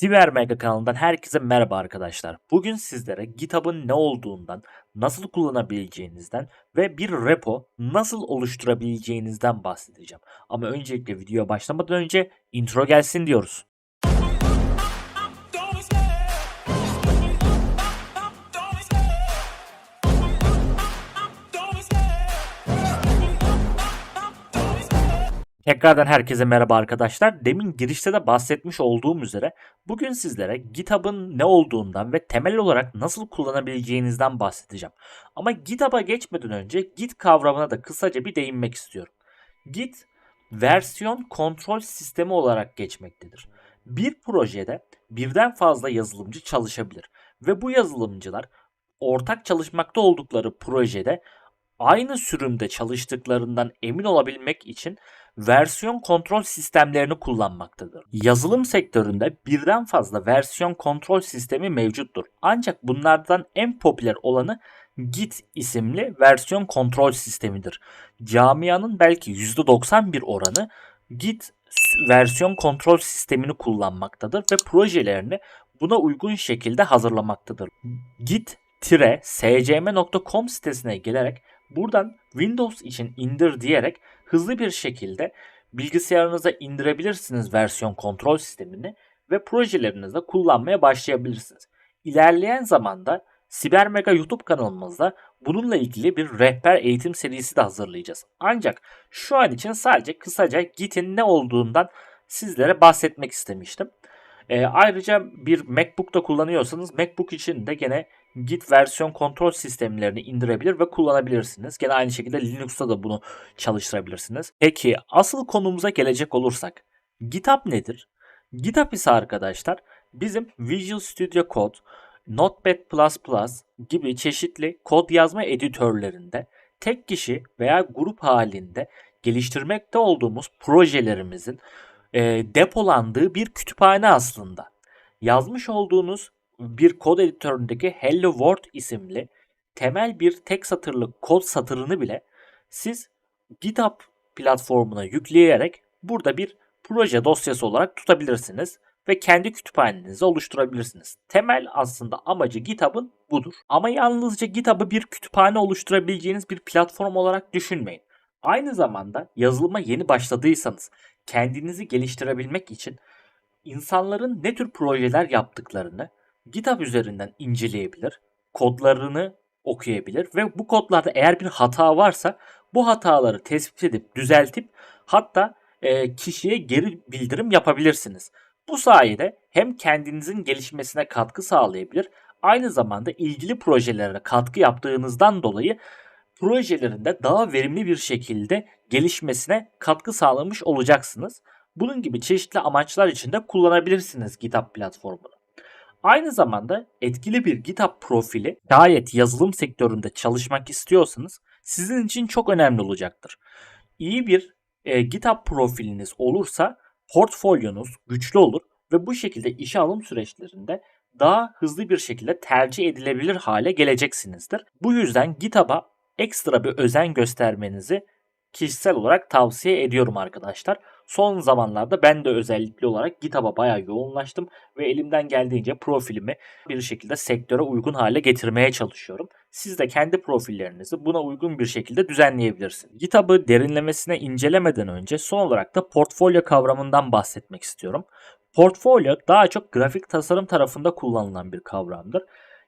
Siber Mega kanalından herkese merhaba arkadaşlar. Bugün sizlere GitHub'ın ne olduğundan, nasıl kullanabileceğinizden ve bir repo nasıl oluşturabileceğinizden bahsedeceğim. Ama öncelikle videoya başlamadan önce intro gelsin diyoruz. Tekrardan herkese merhaba arkadaşlar. Demin girişte de bahsetmiş olduğum üzere bugün sizlere GitHub'ın ne olduğundan ve temel olarak nasıl kullanabileceğinizden bahsedeceğim. Ama GitHub'a geçmeden önce Git kavramına da kısaca bir değinmek istiyorum. Git versiyon kontrol sistemi olarak geçmektedir. Bir projede birden fazla yazılımcı çalışabilir ve bu yazılımcılar ortak çalışmakta oldukları projede aynı sürümde çalıştıklarından emin olabilmek için versiyon kontrol sistemlerini kullanmaktadır. Yazılım sektöründe birden fazla versiyon kontrol sistemi mevcuttur. Ancak bunlardan en popüler olanı Git isimli versiyon kontrol sistemidir. Camianın belki %91 oranı Git versiyon kontrol sistemini kullanmaktadır ve projelerini buna uygun şekilde hazırlamaktadır. Git-scm.com sitesine gelerek buradan Windows için indir diyerek hızlı bir şekilde bilgisayarınıza indirebilirsiniz versiyon kontrol sistemini ve projelerinizde kullanmaya başlayabilirsiniz. İlerleyen zamanda Siber Mega YouTube kanalımızda bununla ilgili bir rehber eğitim serisi de hazırlayacağız. Ancak şu an için sadece kısaca Git'in ne olduğundan sizlere bahsetmek istemiştim. E, ayrıca bir MacBook'ta kullanıyorsanız MacBook için de gene Git versiyon kontrol sistemlerini indirebilir ve kullanabilirsiniz. Gene aynı şekilde Linux'ta da bunu çalıştırabilirsiniz. Peki asıl konumuza gelecek olursak GitHub nedir? GitHub ise arkadaşlar bizim Visual Studio Code, Notepad++ gibi çeşitli kod yazma editörlerinde tek kişi veya grup halinde geliştirmekte olduğumuz projelerimizin e, depolandığı bir kütüphane aslında. Yazmış olduğunuz bir kod editöründeki Hello World isimli temel bir tek satırlık kod satırını bile siz GitHub platformuna yükleyerek burada bir proje dosyası olarak tutabilirsiniz ve kendi kütüphanenizi oluşturabilirsiniz. Temel aslında amacı GitHub'ın budur. Ama yalnızca GitHub'ı bir kütüphane oluşturabileceğiniz bir platform olarak düşünmeyin. Aynı zamanda yazılıma yeni başladıysanız kendinizi geliştirebilmek için insanların ne tür projeler yaptıklarını GitHub üzerinden inceleyebilir, kodlarını okuyabilir ve bu kodlarda eğer bir hata varsa bu hataları tespit edip düzeltip hatta e, kişiye geri bildirim yapabilirsiniz. Bu sayede hem kendinizin gelişmesine katkı sağlayabilir, aynı zamanda ilgili projelere katkı yaptığınızdan dolayı projelerinde daha verimli bir şekilde gelişmesine katkı sağlamış olacaksınız. Bunun gibi çeşitli amaçlar için de kullanabilirsiniz GitHub platformunu. Aynı zamanda etkili bir GitHub profili gayet yazılım sektöründe çalışmak istiyorsanız sizin için çok önemli olacaktır. İyi bir e, GitHub profiliniz olursa portfolyonuz güçlü olur ve bu şekilde işe alım süreçlerinde daha hızlı bir şekilde tercih edilebilir hale geleceksinizdir. Bu yüzden GitHub'a ekstra bir özen göstermenizi kişisel olarak tavsiye ediyorum arkadaşlar. Son zamanlarda ben de özellikle olarak GitHub'a bayağı yoğunlaştım ve elimden geldiğince profilimi bir şekilde sektöre uygun hale getirmeye çalışıyorum. Siz de kendi profillerinizi buna uygun bir şekilde düzenleyebilirsiniz. GitHub'ı derinlemesine incelemeden önce son olarak da portfolyo kavramından bahsetmek istiyorum. Portfolyo daha çok grafik tasarım tarafında kullanılan bir kavramdır.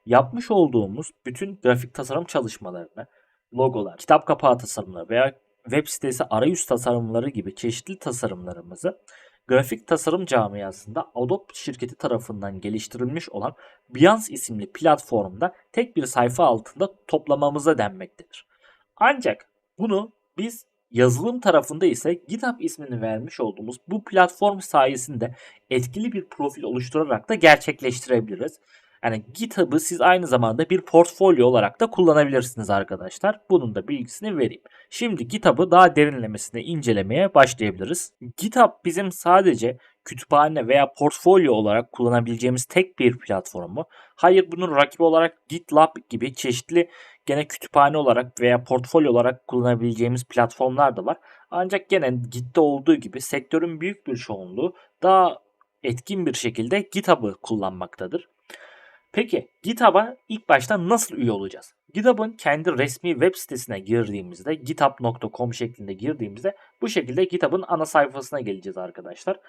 Yapmış olduğumuz bütün grafik tasarım çalışmalarını, logolar, kitap kapağı tasarımları veya web sitesi arayüz tasarımları gibi çeşitli tasarımlarımızı grafik tasarım camiasında Adobe şirketi tarafından geliştirilmiş olan Behance isimli platformda tek bir sayfa altında toplamamıza denmektedir. Ancak bunu biz yazılım tarafında ise GitHub ismini vermiş olduğumuz bu platform sayesinde etkili bir profil oluşturarak da gerçekleştirebiliriz. Yani GitHub'ı siz aynı zamanda bir portfolyo olarak da kullanabilirsiniz arkadaşlar. Bunun da bilgisini vereyim. Şimdi GitHub'ı daha derinlemesine incelemeye başlayabiliriz. GitHub bizim sadece kütüphane veya portfolyo olarak kullanabileceğimiz tek bir platformu. Hayır bunun rakibi olarak GitLab gibi çeşitli gene kütüphane olarak veya portfolyo olarak kullanabileceğimiz platformlar da var. Ancak gene Git'te olduğu gibi sektörün büyük bir çoğunluğu daha etkin bir şekilde GitHub'ı kullanmaktadır. Peki GitHub'a ilk başta nasıl üye olacağız? GitHub'ın kendi resmi web sitesine girdiğimizde github.com şeklinde girdiğimizde bu şekilde GitHub'ın ana sayfasına geleceğiz arkadaşlar.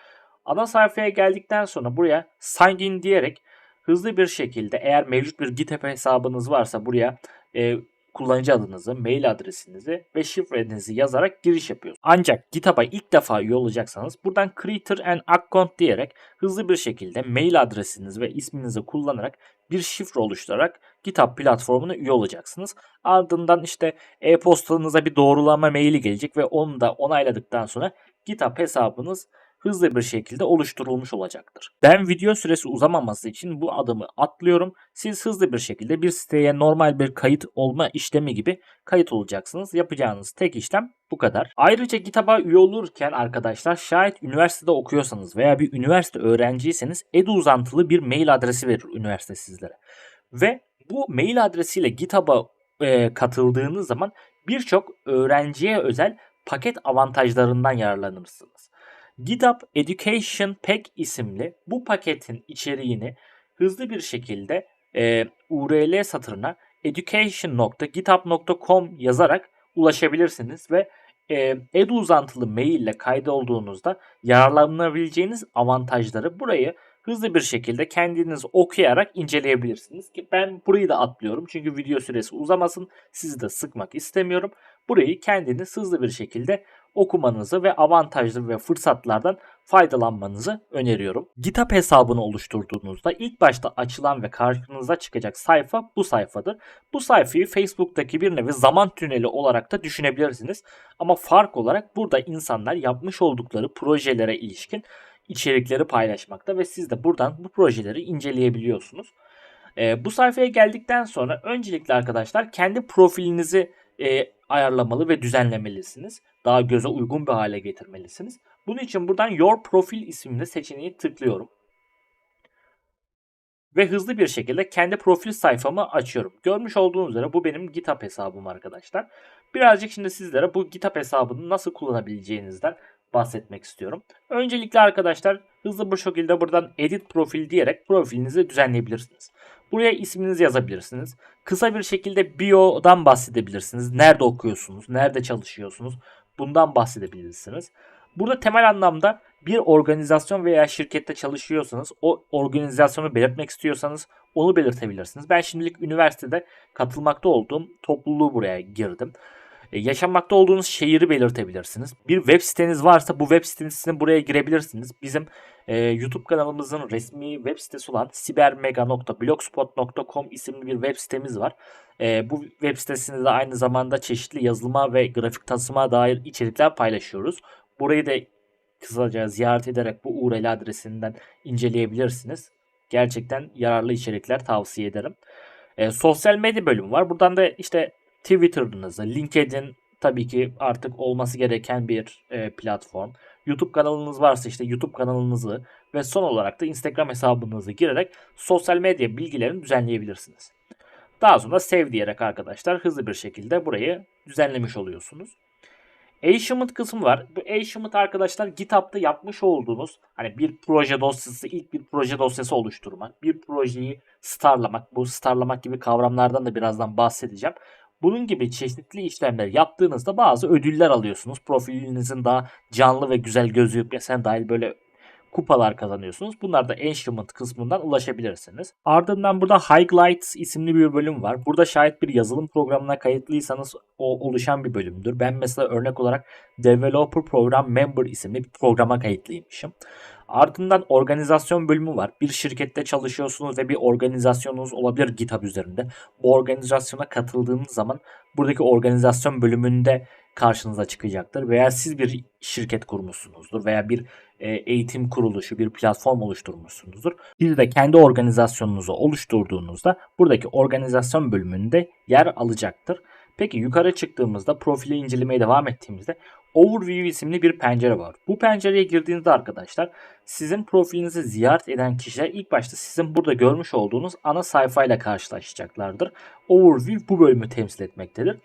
Ana sayfaya geldikten sonra buraya sign in diyerek hızlı bir şekilde eğer mevcut bir GitHub hesabınız varsa buraya e, kullanıcı adınızı, mail adresinizi ve şifrenizi yazarak giriş yapıyorsunuz. Ancak GitHub'a ilk defa üye olacaksanız buradan Creator and Account diyerek hızlı bir şekilde mail adresinizi ve isminizi kullanarak bir şifre oluşturarak GitHub platformuna üye olacaksınız. Ardından işte e-postanıza bir doğrulama maili gelecek ve onu da onayladıktan sonra GitHub hesabınız hızlı bir şekilde oluşturulmuş olacaktır. Ben video süresi uzamaması için bu adımı atlıyorum. Siz hızlı bir şekilde bir siteye normal bir kayıt olma işlemi gibi kayıt olacaksınız. Yapacağınız tek işlem bu kadar. Ayrıca GitHub'a üye olurken arkadaşlar şayet üniversitede okuyorsanız veya bir üniversite öğrenciyseniz edu uzantılı bir mail adresi verir üniversite sizlere. Ve bu mail adresiyle GitHub'a e, katıldığınız zaman birçok öğrenciye özel paket avantajlarından yararlanırsınız. GitHub Education Pack isimli bu paketin içeriğini hızlı bir şekilde e, URL satırına education.github.com yazarak ulaşabilirsiniz ve e, edu uzantılı mail ile kaydolduğunuzda yararlanabileceğiniz avantajları burayı hızlı bir şekilde kendiniz okuyarak inceleyebilirsiniz. Ki ben burayı da atlıyorum çünkü video süresi uzamasın. Sizi de sıkmak istemiyorum. Burayı kendiniz hızlı bir şekilde okumanızı ve avantajlı ve fırsatlardan faydalanmanızı öneriyorum. GitHub hesabını oluşturduğunuzda ilk başta açılan ve karşınıza çıkacak sayfa bu sayfadır. Bu sayfayı Facebook'taki bir nevi zaman tüneli olarak da düşünebilirsiniz. Ama fark olarak burada insanlar yapmış oldukları projelere ilişkin içerikleri paylaşmakta ve siz de buradan bu projeleri inceleyebiliyorsunuz. E, bu sayfaya geldikten sonra öncelikle arkadaşlar kendi profilinizi e, ayarlamalı ve düzenlemelisiniz. Daha göze uygun bir hale getirmelisiniz. Bunun için buradan Your Profile isimli seçeneği tıklıyorum. Ve hızlı bir şekilde kendi profil sayfamı açıyorum. Görmüş olduğunuz üzere bu benim GitHub hesabım arkadaşlar. Birazcık şimdi sizlere bu GitHub hesabını nasıl kullanabileceğinizden bahsetmek istiyorum. Öncelikle arkadaşlar hızlı bir şekilde buradan edit profil diyerek profilinizi düzenleyebilirsiniz. Buraya isminizi yazabilirsiniz. Kısa bir şekilde bio'dan bahsedebilirsiniz. Nerede okuyorsunuz, nerede çalışıyorsunuz bundan bahsedebilirsiniz. Burada temel anlamda bir organizasyon veya şirkette çalışıyorsanız o organizasyonu belirtmek istiyorsanız onu belirtebilirsiniz. Ben şimdilik üniversitede katılmakta olduğum topluluğu buraya girdim. E, yaşamakta olduğunuz şehri belirtebilirsiniz. Bir web siteniz varsa bu web sitesine buraya girebilirsiniz. Bizim e, YouTube kanalımızın resmi web sitesi olan sibermega.blogspot.com isimli bir web sitemiz var. E, bu web sitesinde de aynı zamanda çeşitli yazılıma ve grafik tasarıma dair içerikler paylaşıyoruz. Burayı da kısaca ziyaret ederek bu URL adresinden inceleyebilirsiniz. Gerçekten yararlı içerikler tavsiye ederim. E, sosyal medya bölümü var. Buradan da işte Twitter'ınızı, LinkedIn tabii ki artık olması gereken bir e, platform. YouTube kanalınız varsa işte YouTube kanalınızı ve son olarak da Instagram hesabınızı girerek sosyal medya bilgilerini düzenleyebilirsiniz. Daha sonra save diyerek arkadaşlar hızlı bir şekilde burayı düzenlemiş oluyorsunuz. Achievement kısmı var. Bu Achievement arkadaşlar GitHub'da yapmış olduğunuz hani bir proje dosyası, ilk bir proje dosyası oluşturmak, bir projeyi starlamak, bu starlamak gibi kavramlardan da birazdan bahsedeceğim. Bunun gibi çeşitli işlemler yaptığınızda bazı ödüller alıyorsunuz. Profilinizin daha canlı ve güzel gözükmesine dahil böyle kupalar kazanıyorsunuz. Bunlar da Achievement kısmından ulaşabilirsiniz. Ardından burada Highlights isimli bir bölüm var. Burada şayet bir yazılım programına kayıtlıysanız o oluşan bir bölümdür. Ben mesela örnek olarak Developer Program Member isimli bir programa kayıtlıymışım. Ardından organizasyon bölümü var. Bir şirkette çalışıyorsunuz ve bir organizasyonunuz olabilir GitHub üzerinde. Bu organizasyona katıldığınız zaman buradaki organizasyon bölümünde karşınıza çıkacaktır. Veya siz bir şirket kurmuşsunuzdur veya bir e, eğitim kuruluşu, bir platform oluşturmuşsunuzdur. Siz de kendi organizasyonunuzu oluşturduğunuzda buradaki organizasyon bölümünde yer alacaktır. Peki yukarı çıktığımızda profili incelemeye devam ettiğimizde Overview isimli bir pencere var. Bu pencereye girdiğinizde arkadaşlar sizin profilinizi ziyaret eden kişiler ilk başta sizin burada görmüş olduğunuz ana sayfayla karşılaşacaklardır. Overview bu bölümü temsil etmektedir.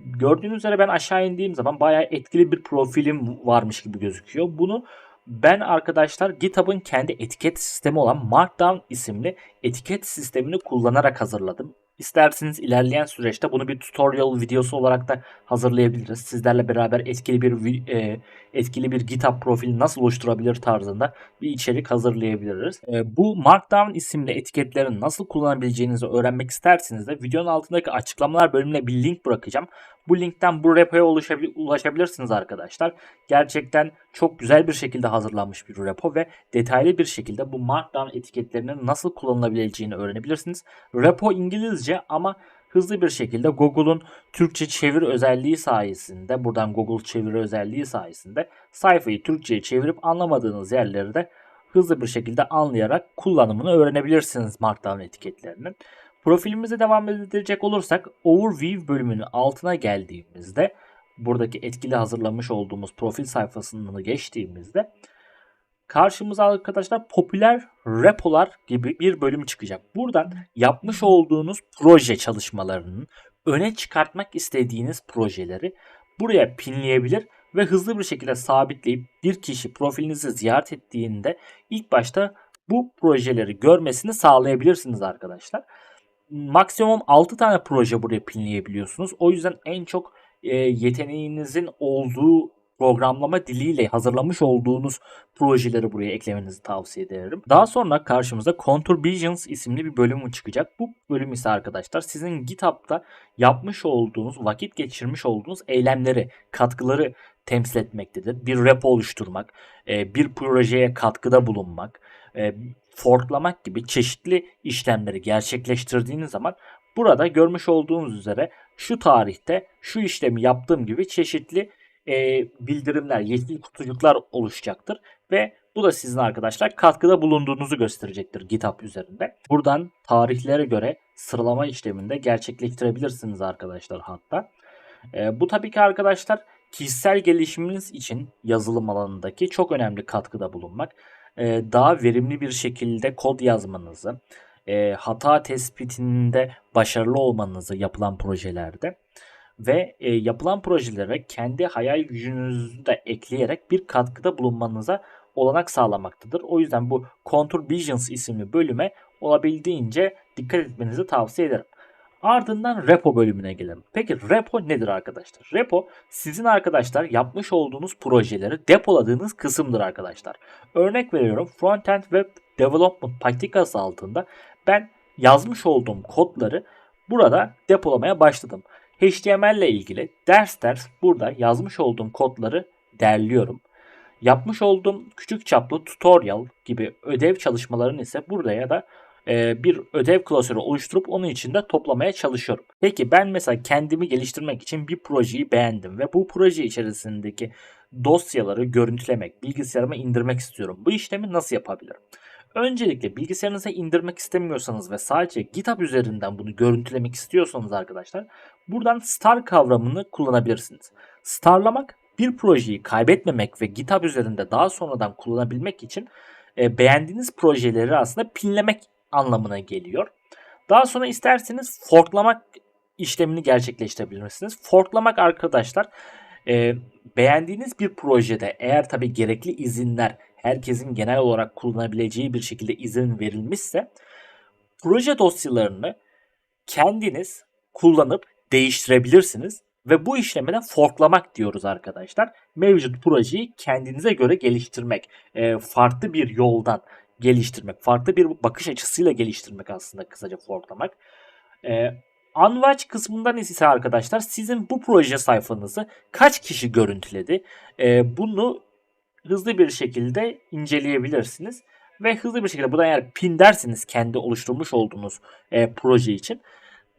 Gördüğünüz üzere ben aşağı indiğim zaman bayağı etkili bir profilim varmış gibi gözüküyor. Bunu Ben arkadaşlar GitHub'ın kendi etiket sistemi olan Markdown isimli etiket sistemini kullanarak hazırladım. İsterseniz ilerleyen süreçte bunu bir tutorial videosu olarak da hazırlayabiliriz. Sizlerle beraber etkili bir e, etkili bir GitHub profili nasıl oluşturabilir tarzında bir içerik hazırlayabiliriz. E, bu Markdown isimli etiketlerin nasıl kullanabileceğinizi öğrenmek isterseniz de videonun altındaki açıklamalar bölümüne bir link bırakacağım. Bu linkten bu repoya ulaşabil- ulaşabilirsiniz arkadaşlar. Gerçekten çok güzel bir şekilde hazırlanmış bir repo ve detaylı bir şekilde bu Markdown etiketlerinin nasıl kullanılabileceğini öğrenebilirsiniz. Repo İngilizce ama hızlı bir şekilde Google'un Türkçe çevir özelliği sayesinde, buradan Google çeviri özelliği sayesinde sayfayı Türkçe'ye çevirip anlamadığınız yerleri de hızlı bir şekilde anlayarak kullanımını öğrenebilirsiniz Markdown etiketlerinin. Profilimize devam edecek olursak Overview bölümünün altına geldiğimizde buradaki etkili hazırlamış olduğumuz profil sayfasını geçtiğimizde karşımıza arkadaşlar popüler repolar gibi bir bölüm çıkacak. Buradan yapmış olduğunuz proje çalışmalarının öne çıkartmak istediğiniz projeleri buraya pinleyebilir ve hızlı bir şekilde sabitleyip bir kişi profilinizi ziyaret ettiğinde ilk başta bu projeleri görmesini sağlayabilirsiniz arkadaşlar. Maksimum 6 tane proje buraya pinleyebiliyorsunuz. O yüzden en çok e, yeteneğinizin olduğu programlama diliyle hazırlamış olduğunuz projeleri buraya eklemenizi tavsiye ederim. Daha sonra karşımıza Contributions isimli bir bölümü çıkacak. Bu bölüm ise arkadaşlar sizin GitHub'da yapmış olduğunuz, vakit geçirmiş olduğunuz eylemleri, katkıları temsil etmektedir. Bir repo oluşturmak, e, bir projeye katkıda bulunmak, e, forklamak gibi çeşitli işlemleri gerçekleştirdiğiniz zaman burada görmüş olduğunuz üzere şu tarihte şu işlemi yaptığım gibi çeşitli e, bildirimler, yeşil kutucuklar oluşacaktır ve bu da sizin arkadaşlar katkıda bulunduğunuzu gösterecektir GitHub üzerinde. Buradan tarihlere göre sıralama işleminde gerçekleştirebilirsiniz arkadaşlar hatta. E, bu tabii ki arkadaşlar kişisel gelişiminiz için yazılım alanındaki çok önemli katkıda bulunmak. E, daha verimli bir şekilde kod yazmanızı, e, hata tespitinde başarılı olmanızı yapılan projelerde ve e, yapılan projelere kendi hayal gücünüzü de ekleyerek bir katkıda bulunmanıza olanak sağlamaktadır. O yüzden bu Contributions isimli bölüme olabildiğince dikkat etmenizi tavsiye ederim. Ardından repo bölümüne gelelim. Peki repo nedir arkadaşlar? Repo sizin arkadaşlar yapmış olduğunuz projeleri depoladığınız kısımdır arkadaşlar. Örnek veriyorum Frontend Web Development patikası altında ben yazmış olduğum kodları burada depolamaya başladım. HTML ile ilgili ders ders burada yazmış olduğum kodları derliyorum. Yapmış olduğum küçük çaplı tutorial gibi ödev çalışmalarını ise burada ya da e, bir ödev klasörü oluşturup onun içinde toplamaya çalışıyorum. Peki ben mesela kendimi geliştirmek için bir projeyi beğendim ve bu proje içerisindeki dosyaları görüntülemek, bilgisayarıma indirmek istiyorum. Bu işlemi nasıl yapabilirim? Öncelikle bilgisayarınıza indirmek istemiyorsanız ve sadece GitHub üzerinden bunu görüntülemek istiyorsanız arkadaşlar buradan star kavramını kullanabilirsiniz. Starlamak bir projeyi kaybetmemek ve GitHub üzerinde daha sonradan kullanabilmek için e, beğendiğiniz projeleri aslında pinlemek anlamına geliyor. Daha sonra isterseniz forklamak işlemini gerçekleştirebilirsiniz. Forklamak arkadaşlar e, beğendiğiniz bir projede eğer tabi gerekli izinler herkesin genel olarak kullanabileceği bir şekilde izin verilmişse proje dosyalarını kendiniz kullanıp değiştirebilirsiniz ve bu işleme de forklamak diyoruz arkadaşlar. Mevcut projeyi kendinize göre geliştirmek, e, farklı bir yoldan geliştirmek, farklı bir bakış açısıyla geliştirmek aslında kısaca forklamak. E, Unwatch kısmından ise arkadaşlar sizin bu proje sayfanızı kaç kişi görüntüledi? E, bunu hızlı bir şekilde inceleyebilirsiniz. Ve hızlı bir şekilde buradan eğer pin dersiniz kendi oluşturmuş olduğunuz e, proje için.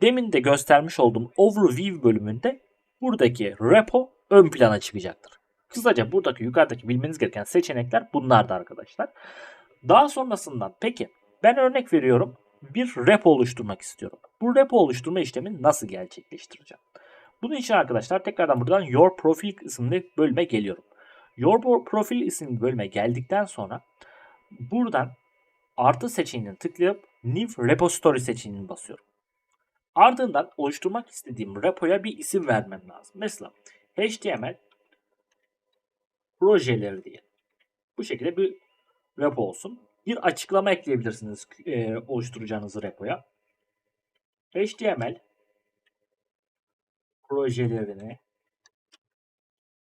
Demin de göstermiş olduğum overview bölümünde buradaki repo ön plana çıkacaktır. Kısaca buradaki yukarıdaki bilmeniz gereken seçenekler bunlardı arkadaşlar. Daha sonrasından peki ben örnek veriyorum bir repo oluşturmak istiyorum. Bu repo oluşturma işlemini nasıl gerçekleştireceğim? Bunun için arkadaşlar tekrardan buradan Your Profile isimli bölüme geliyorum. Your Profile isimli bölüme geldikten sonra buradan artı seçeneğini tıklayıp New Repository seçeneğini basıyorum. Ardından oluşturmak istediğim repoya bir isim vermem lazım. Mesela HTML projeleri diye. Bu şekilde bir repo olsun. Bir açıklama ekleyebilirsiniz e, oluşturacağınız repoya. HTML projelerini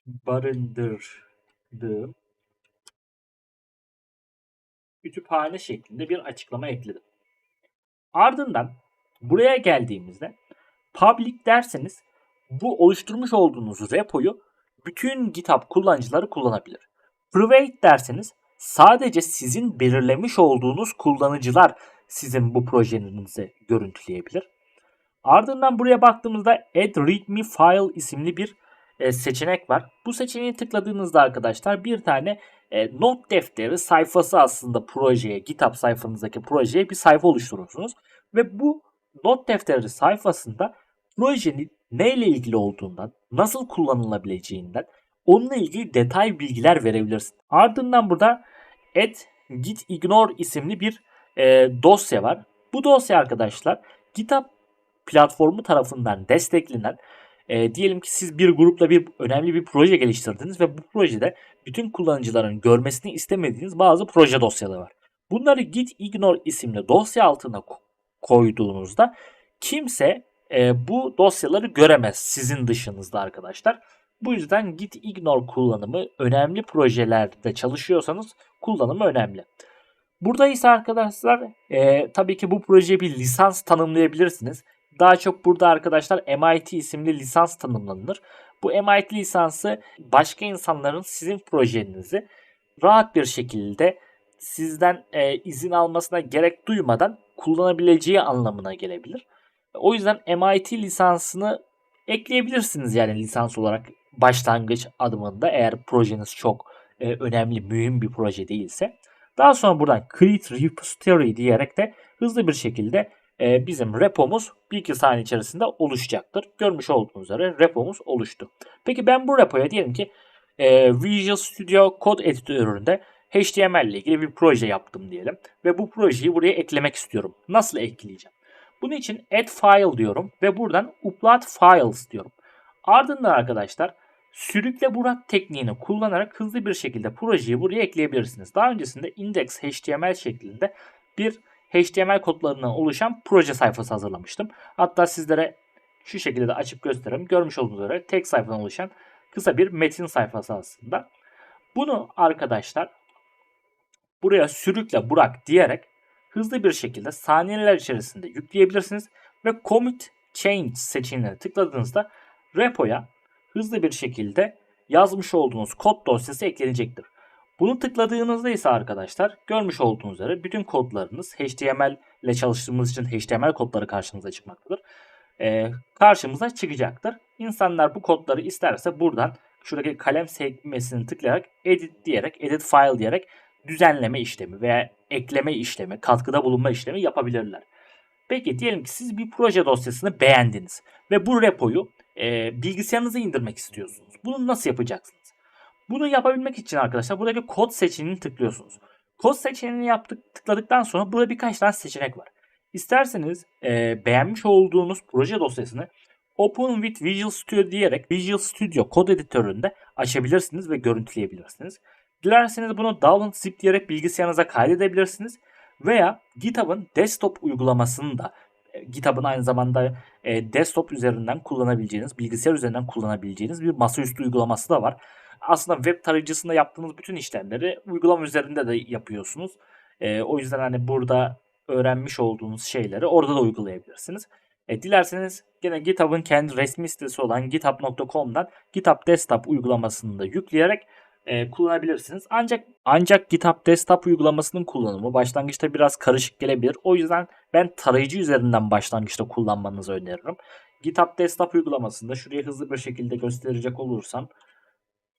barındırdığım kütüphane şeklinde bir açıklama ekledim. Ardından buraya geldiğimizde public derseniz bu oluşturmuş olduğunuz repoyu bütün GitHub kullanıcıları kullanabilir. Private derseniz sadece sizin belirlemiş olduğunuz kullanıcılar sizin bu projenizi görüntüleyebilir. Ardından buraya baktığımızda Add README File isimli bir e, seçenek var. Bu seçeneği tıkladığınızda arkadaşlar bir tane e, not defteri sayfası aslında projeye, GitHub sayfanızdaki projeye bir sayfa oluşturursunuz. Ve bu not defteri sayfasında projenin neyle ilgili olduğundan, nasıl kullanılabileceğinden, onunla ilgili detay bilgiler verebilirsin. Ardından burada add git ignore isimli bir e, dosya var. Bu dosya arkadaşlar GitHub platformu tarafından desteklenen e, diyelim ki siz bir grupla bir önemli bir proje geliştirdiniz ve bu projede bütün kullanıcıların görmesini istemediğiniz bazı proje dosyaları var. Bunları git ignore isimli dosya altına koyduğunuzda kimse e, bu dosyaları göremez sizin dışınızda arkadaşlar. Bu yüzden git ignore kullanımı önemli projelerde çalışıyorsanız kullanımı önemli. Burada ise arkadaşlar e, tabii ki bu projeye bir lisans tanımlayabilirsiniz. Daha çok burada arkadaşlar MIT isimli lisans tanımlanır. Bu MIT lisansı başka insanların sizin projenizi rahat bir şekilde sizden e, izin almasına gerek duymadan kullanabileceği anlamına gelebilir. O yüzden MIT lisansını ekleyebilirsiniz yani lisans olarak başlangıç adımında eğer projeniz çok e, önemli, mühim bir proje değilse. Daha sonra buradan create repository diyerek de hızlı bir şekilde e, bizim repomuz bir iki saniye içerisinde oluşacaktır. Görmüş olduğunuz üzere repomuz oluştu. Peki ben bu repoya diyelim ki e, Visual Studio Code editöründe HTML ile ilgili bir proje yaptım diyelim. Ve bu projeyi buraya eklemek istiyorum. Nasıl ekleyeceğim? Bunun için add file diyorum ve buradan upload files diyorum. Ardından arkadaşlar sürükle bırak tekniğini kullanarak hızlı bir şekilde projeyi buraya ekleyebilirsiniz. Daha öncesinde index HTML şeklinde bir HTML kodlarından oluşan proje sayfası hazırlamıştım. Hatta sizlere şu şekilde de açıp göstereyim. Görmüş olduğunuz üzere tek sayfadan oluşan kısa bir metin sayfası aslında. Bunu arkadaşlar buraya sürükle bırak diyerek hızlı bir şekilde saniyeler içerisinde yükleyebilirsiniz ve commit change seçeneğine tıkladığınızda repoya hızlı bir şekilde yazmış olduğunuz kod dosyası eklenecektir. Bunu tıkladığınızda ise arkadaşlar görmüş olduğunuz üzere bütün kodlarınız HTML ile çalıştığımız için HTML kodları karşınıza çıkmaktadır. Ee, karşımıza çıkacaktır. İnsanlar bu kodları isterse buradan şuradaki kalem sekmesini tıklayarak edit diyerek, edit file diyerek düzenleme işlemi veya ekleme işlemi, katkıda bulunma işlemi yapabilirler. Peki diyelim ki siz bir proje dosyasını beğendiniz ve bu repoyu e, bilgisayarınıza indirmek istiyorsunuz. Bunu nasıl yapacaksınız? Bunu yapabilmek için arkadaşlar buradaki kod seçeneğini tıklıyorsunuz. Kod seçeneğini yaptık, tıkladıktan sonra burada birkaç tane seçenek var. İsterseniz e, beğenmiş olduğunuz proje dosyasını Open with Visual Studio diyerek Visual Studio kod editöründe açabilirsiniz ve görüntüleyebilirsiniz. Dilerseniz bunu download zip diyerek bilgisayarınıza kaydedebilirsiniz. Veya GitHub'ın desktop uygulamasını da e, GitHub'ın aynı zamanda e, desktop üzerinden kullanabileceğiniz, bilgisayar üzerinden kullanabileceğiniz bir masaüstü uygulaması da var. Aslında web tarayıcısında yaptığınız bütün işlemleri uygulama üzerinde de yapıyorsunuz. E, o yüzden hani burada öğrenmiş olduğunuz şeyleri orada da uygulayabilirsiniz. E, dilerseniz gene GitHub'ın kendi resmi sitesi olan github.com'dan GitHub Desktop uygulamasını da yükleyerek e, kullanabilirsiniz. Ancak ancak GitHub Desktop uygulamasının kullanımı başlangıçta biraz karışık gelebilir. O yüzden ben tarayıcı üzerinden başlangıçta kullanmanızı öneririm. GitHub Desktop uygulamasında şuraya hızlı bir şekilde gösterecek olursam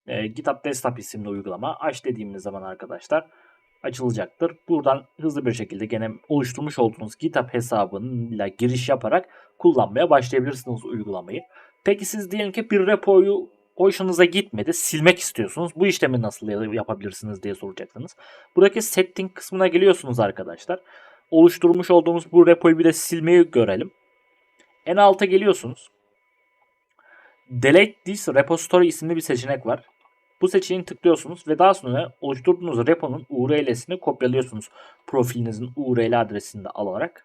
e, GitHub Desktop isimli uygulama aç dediğimiz zaman arkadaşlar açılacaktır. Buradan hızlı bir şekilde gene oluşturmuş olduğunuz GitHub hesabıyla giriş yaparak kullanmaya başlayabilirsiniz uygulamayı. Peki siz diyelim ki bir repoyu hoşunuza gitmedi. Silmek istiyorsunuz. Bu işlemi nasıl yapabilirsiniz diye soracaksınız. Buradaki setting kısmına geliyorsunuz arkadaşlar. Oluşturmuş olduğumuz bu repoyu bir de silmeyi görelim. En alta geliyorsunuz. Delete this repository isimli bir seçenek var. Bu seçeneği tıklıyorsunuz ve daha sonra oluşturduğunuz reponun URL'sini kopyalıyorsunuz. Profilinizin URL adresini de alarak.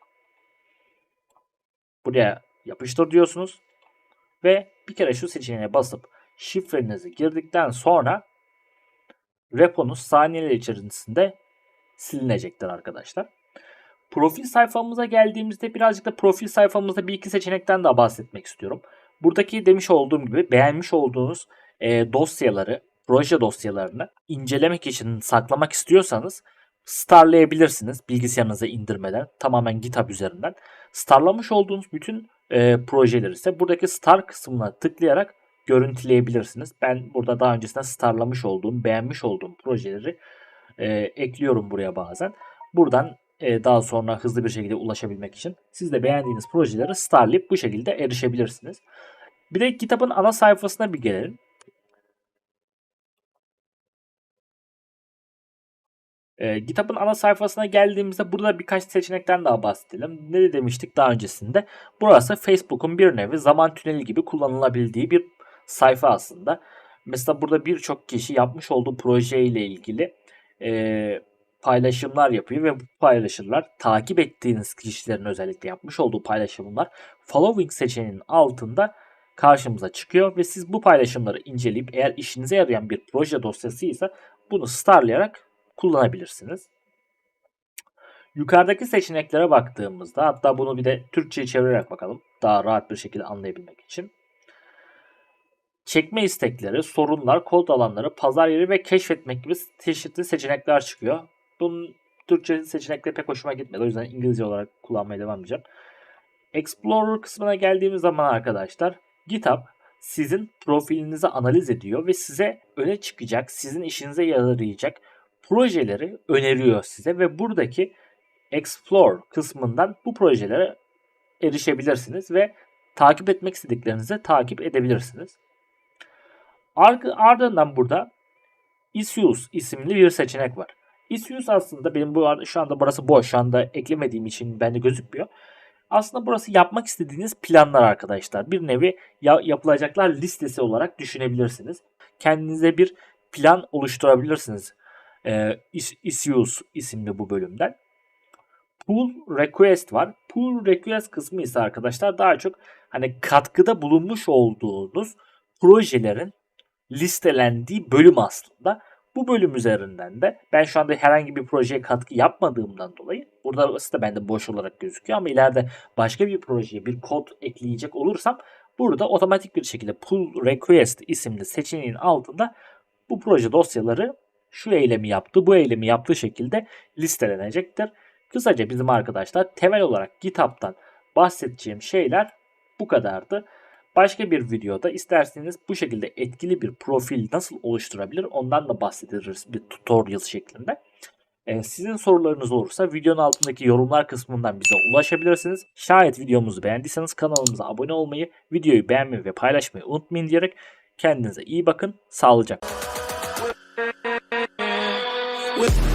Buraya yapıştır diyorsunuz. Ve bir kere şu seçeneğe basıp şifrenizi girdikten sonra reponuz saniyeler içerisinde silinecektir arkadaşlar. Profil sayfamıza geldiğimizde birazcık da profil sayfamızda bir iki seçenekten daha bahsetmek istiyorum. Buradaki demiş olduğum gibi beğenmiş olduğunuz e, dosyaları, proje dosyalarını incelemek için saklamak istiyorsanız starlayabilirsiniz bilgisayarınıza indirmeden tamamen GitHub üzerinden. Starlamış olduğunuz bütün e, projeleri ise buradaki star kısmına tıklayarak görüntüleyebilirsiniz. Ben burada daha öncesinde starlamış olduğum, beğenmiş olduğum projeleri e, ekliyorum buraya bazen. Buradan e, daha sonra hızlı bir şekilde ulaşabilmek için siz de beğendiğiniz projeleri starlayıp bu şekilde erişebilirsiniz. Bir de kitabın ana sayfasına bir gelelim. E, GitHub'ın ana sayfasına geldiğimizde burada birkaç seçenekten daha bahsedelim. Ne de demiştik daha öncesinde? Burası Facebook'un bir nevi zaman tüneli gibi kullanılabildiği bir sayfa aslında. Mesela burada birçok kişi yapmış olduğu projeyle ilgili e, paylaşımlar yapıyor ve bu paylaşımlar takip ettiğiniz kişilerin özellikle yapmış olduğu paylaşımlar following seçeneğinin altında karşımıza çıkıyor ve siz bu paylaşımları inceleyip eğer işinize yarayan bir proje dosyası ise bunu starlayarak kullanabilirsiniz. Yukarıdaki seçeneklere baktığımızda hatta bunu bir de Türkçe'ye çevirerek bakalım daha rahat bir şekilde anlayabilmek için. Çekme istekleri, sorunlar, kod alanları, pazar yeri ve keşfetmek gibi çeşitli seçenekler çıkıyor. Bunun Türkçe seçenekleri pek hoşuma gitmedi. O yüzden İngilizce olarak kullanmaya devam edeceğim. Explorer kısmına geldiğimiz zaman arkadaşlar GitHub sizin profilinizi analiz ediyor ve size öne çıkacak, sizin işinize yarayacak projeleri öneriyor size ve buradaki Explore kısmından bu projelere erişebilirsiniz ve takip etmek istediklerinizi takip edebilirsiniz. Ardından burada Issues isimli bir seçenek var. Issues aslında benim bu şu anda burası boş. Şu anda eklemediğim için bende gözükmüyor. Aslında burası yapmak istediğiniz planlar arkadaşlar. Bir nevi ya, yapılacaklar listesi olarak düşünebilirsiniz. Kendinize bir plan oluşturabilirsiniz. Ee, issues isimli bu bölümden. Pull request var. Pull request kısmı ise arkadaşlar daha çok hani katkıda bulunmuş olduğunuz projelerin listelendiği bölüm aslında. Bu bölüm üzerinden de ben şu anda herhangi bir projeye katkı yapmadığımdan dolayı burada da bende boş olarak gözüküyor ama ileride başka bir projeye bir kod ekleyecek olursam burada otomatik bir şekilde pull request isimli seçeneğin altında bu proje dosyaları şu eylemi yaptı, bu eylemi yaptığı şekilde listelenecektir. Kısaca bizim arkadaşlar temel olarak GitHub'tan bahsedeceğim şeyler bu kadardı. Başka bir videoda isterseniz bu şekilde etkili bir profil nasıl oluşturabilir ondan da bahsederiz bir tutorial şeklinde. Ee, sizin sorularınız olursa videonun altındaki yorumlar kısmından bize ulaşabilirsiniz. Şayet videomuzu beğendiyseniz kanalımıza abone olmayı, videoyu beğenmeyi ve paylaşmayı unutmayın diyerek kendinize iyi bakın. Sağlıcakla. with